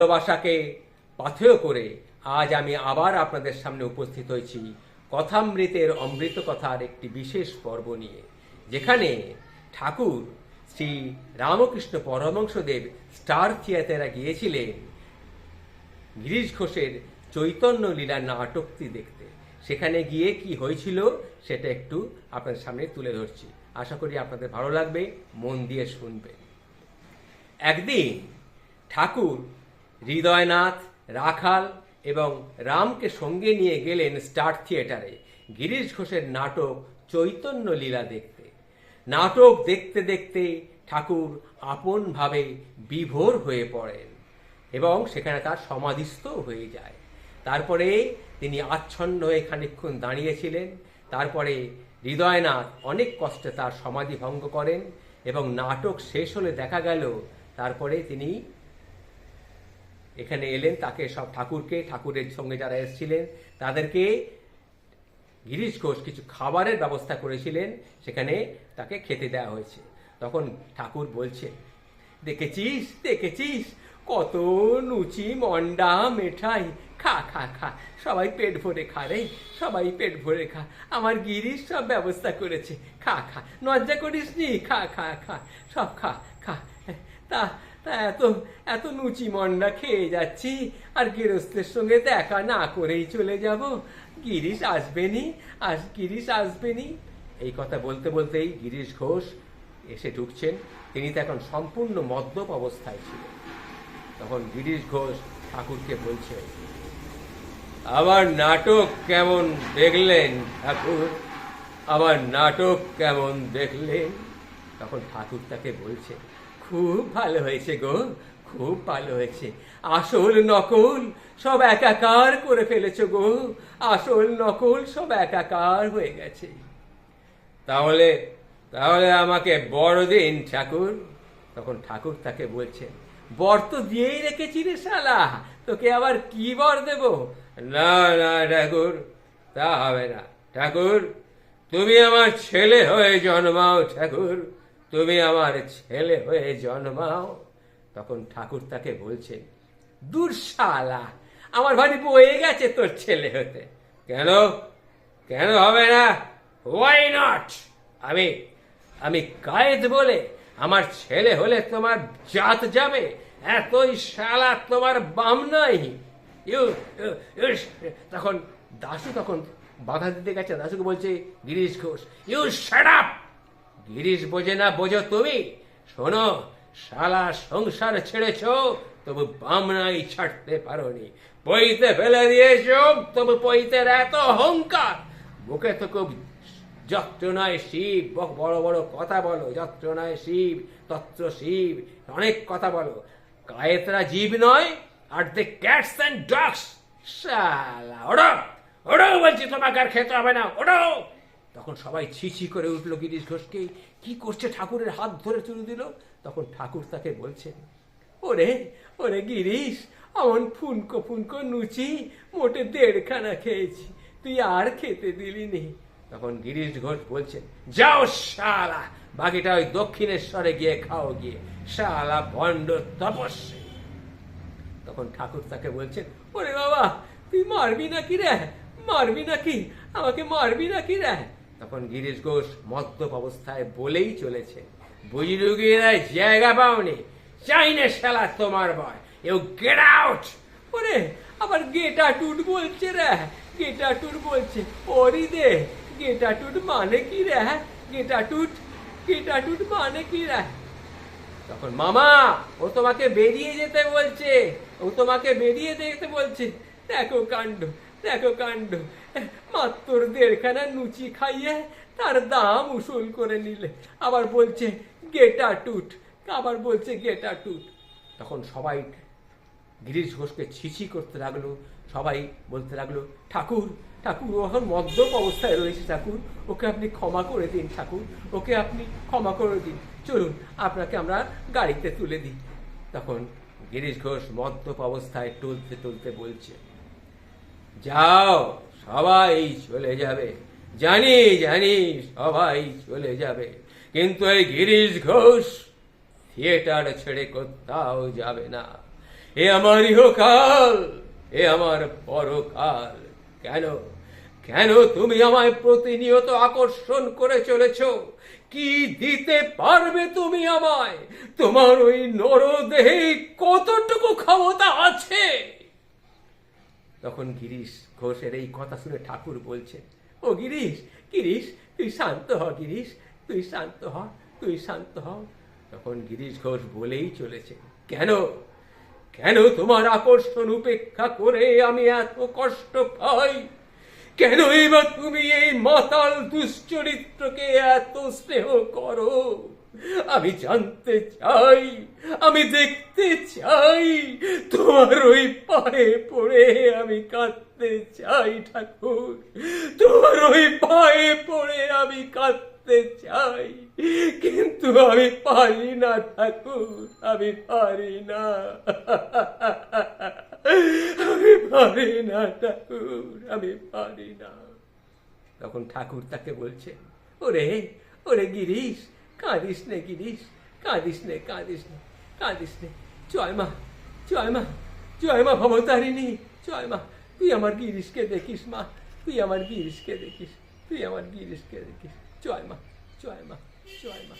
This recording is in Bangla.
ভালোবাসাকে পাথেয় করে আজ আমি আবার আপনাদের সামনে উপস্থিত হয়েছি কথামৃতের অমৃত কথার একটি বিশেষ পর্ব নিয়ে, যেখানে ঠাকুর শ্রী রামকৃষ্ণ পরমংশদেব স্টার থিয়েটারে গিয়েছিলেন গিরিশ ঘোষের চৈতন্য লীলা নাটকটি দেখতে। সেখানে গিয়ে কি হয়েছিল সেটা একটু আপনাদের সামনে তুলে ধরছি। আশা করি আপনাদের ভালো লাগবে, মন দিয়ে শুনবেন। একদিন ঠাকুর হৃদয়নাথ, রাখাল এবং রামকে সঙ্গে নিয়ে গেলেন স্টার থিয়েটারে। গিরিশ ঘোষের নাটক চৈতন্য লীলা দেখতে। নাটক দেখতে দেখতে ঠাকুর আপনভাবে বিভোর হয়ে পড়েন এবং সেখানে তার সমাধিস্থ হয়ে যায়। তারপরে তিনি আচ্ছন্ন হয়ে খানিকক্ষণ দাঁড়িয়েছিলেন। তারপরে হৃদয়নাথ অনেক কষ্টে তার সমাধি ভঙ্গ করেন এবং নাটক শেষ হলে দেখা গেল, তারপরে তিনি এখানে এলেন তাকে সব ঠাকুরকে, ঠাকুরের সঙ্গে যারা এসেছিলেন, তাদেরকে গিরিশ ঘোষ কিছু খাবারের ব্যবস্থা করেছিলেন, সেখানে তাকে খেতে দেওয়া হয়েছে। তখন ঠাকুর বলছে, দেখেছিস দেখেছিস, কত লুচি, মন্ডা, মেঠাই, খা খা খা, সবাই পেট ভরে খা রে, সবাই পেট ভরে খা, আমার গিরিশ সব ব্যবস্থা করেছে, খা খা, লজ্জা করিস নি খা খা খা, সব খা খা, তা তা এত এত লুচি মন্ডা খেয়ে যাচ্ছি, আর গৃহস্থের সঙ্গে দেখা না করেই চলে যাব। গিরিশ আসবেনি আস, গিরিশ আসবেনি এই কথা বলতে বলতেই গিরিশ ঘোষ এসে ঢুকছেন। তিনি তো এখন সম্পূর্ণ মদ্যপ অবস্থায় ছিলেন। তখন গিরিশ ঘোষ ঠাকুরকে বলছে, আমার নাটক কেমন দেখলেন ঠাকুর? আমার নাটক কেমন দেখলেন? তখন ঠাকুর তাকে বলছে খুব ভালো হয়েছে গো, খুব ভালো হয়েছে। আসল নকল সব একাকার করে ফেলেছো গো, আসল নকল সব একাকার হয়ে গেছে। তাহলে তাহলে আমাকে বড় দিন ঠাকুর, তখন ঠাকুর তাকে বলছেন বর তো দিয়েই রেখেছি রে শালা, তোকে আবার কি বর দেব? না না ঠাকুর, তা হবে না। ঠাকুর, তুমি আমার ছেলে হয়ে জন্মাও ঠাকুর তুমি আমার ছেলে হয়ে জন্মাও। তখন ঠাকুর তাকে বলছে দূর আমার ভারী বয়ে গেছে তোর ছেলে হতে। কেন? কেন হবে না? ওয়াই নট আমি আমি কায়েদ বলে আমার ছেলে হলে তোমার জাত যাবে। এতই শালা তোমার বাম নাই। তখন দাশু তখন বাধা দিতে গেছে। দাশুকে বলছে, Girish Ghosh you shut up Girish বোঝে না, বোঝো তুমি। শোনো, শালা সংসার ছেড়েছ, তবু বামনাই ছাড়তে পারোনি। পইতে ফেলে দিয়েছ, তবু পইতের এত অহংকার। মুখে তো খুব যত্রনায় শিব বড় বড় কথা বলো যত্রনায় শিব, তত্র শিব, অনেক কথা বলো। কায়েতরা জীব নয়, আর দ্য ক্যাটস অ্যান্ড ডগস। শালা, ওড়ো ওড়ো বলছি তোমাকে আর খেতে হবে না, ওড়ো। তখন সবাই ছি ছি করে উঠল গিরিশ ঘোষকে, কি করছে ঠাকুরের হাত ধরে তুলে দিল? তখন ঠাকুর তাকে বলছেন ওরে ওরে গিরিশ, অমন ফুনকো ফুনকো নুচি, মোটে দেড়খানা খেয়েছি, তুই আর খেতে দিলি নে। তখন গিরিশ ঘোষ বলছেন যাও শালা, বাকিটা ওই দক্ষিণেশ্বরে গিয়ে খাও গিয়ে, শালা ভণ্ড তপস্যা তখন ঠাকুর তাকে বলছেন ওরে বাবা, তুই মারবি নাকি রে? মারবি নাকি? আমাকে মারবি নাকি রে? তখন গিরিশ ঘোষ মদ্যপ অবস্থায় বলেই চলেছে বুঝলুগিরা জায়গা পাওনি চাই না শালা তোমার বয় এও গেট আউট ওরে, আবার গেটা টুট বলছে রে, গেটা টুট বলছে। ওরি দে, গেটা টুট মানে কি রে গেটা টুট গেটা টুট মানে কি রে? তখন, মামা, ও তোমাকে বেরিয়ে যেতে বলছে, ও তোমাকে বেরিয়ে যেতে বলছে। দেখো কাণ্ড দেখো কাণ্ড। মাত্র দেড়খানা লুচি খাইয়ে তার দাম উসুল করে নিলে। আবার বলছে, গেটা টুট। আবার বলছে, গেটা টুট। তখন সবাই গিরিশ ঘোষকে ছিছি করতে লাগল। সবাই বলতে লাগল, ঠাকুর ঠাকুর, ও এখন মদ্যপ অবস্থায় রয়েছে ঠাকুর। ওকে আপনি ক্ষমা করে দিন ঠাকুর, ওকে আপনি ক্ষমা করে দিন। চলুন, আপনাকে আমরা গাড়িতে তুলে দিই। তখন গিরিশ ঘোষ মদ্যপ অবস্থায় টলতে টলতে বলছে, যাও সবাই চলে যাবে। জানি জানি, সবাই চলে যাবে। কিন্তু এই গিরিশ ঘোষ থিয়েটার ছেড়ে কোথাও যাবে না। এ আমার ইহকাল, এ আমার পরকাল। কেন? কেন তুমি আমায় প্রতিনিয়ত আকর্ষণ করে চলেছ? কি দিতে পারবে তুমি আমায়? তোমার ওই নরদেহে কতটুকু ক্ষমতা আছে? তখন গিরিশ ঘোষের এই কথা শুনে ঠাকুর বলছে, ও গিরিশ গিরিশ, তুই শান্ত হ, গিরিশ, তুই শান্ত হ, তুই শান্ত হ। তখন গিরিশ ঘোষ বলেই চলেছে, কেন? কেন তোমার আকর্ষণ উপেক্ষা করে আমি এত কষ্ট পাই? কেন এবার তুমি এই মাতাল দুশ্চরিত্রকে এত স্নেহ করো? আমি জানতে চাই, আমি দেখতে চাই, তোমার ওই পায়ে পড়ে আমি কাঁদতে চাই ঠাকুর। তোমার ওই পায়ে পড়ে আমি কাঁদতে চাই। কিন্তু আমি পারি না ঠাকুর, আমি পারি না। আমি পারি না ঠাকুর, আমি পারি না। তখন ঠাকুর তাকে বলছে, ওরে ওরে গিরিশ, কাঁদিস নে গিরিশ, কাঁদিস নে কাঁদিস নে কাঁদিস নে। জয় মা জয় মা মা ভবতারিণী, জয় মা তুই আমার গিরিশকে দেখিস মা তুই আমার গিরিশকে দেখিস তুই আমার গিরিশকে দেখিস জয় মা জয় মা জয় মা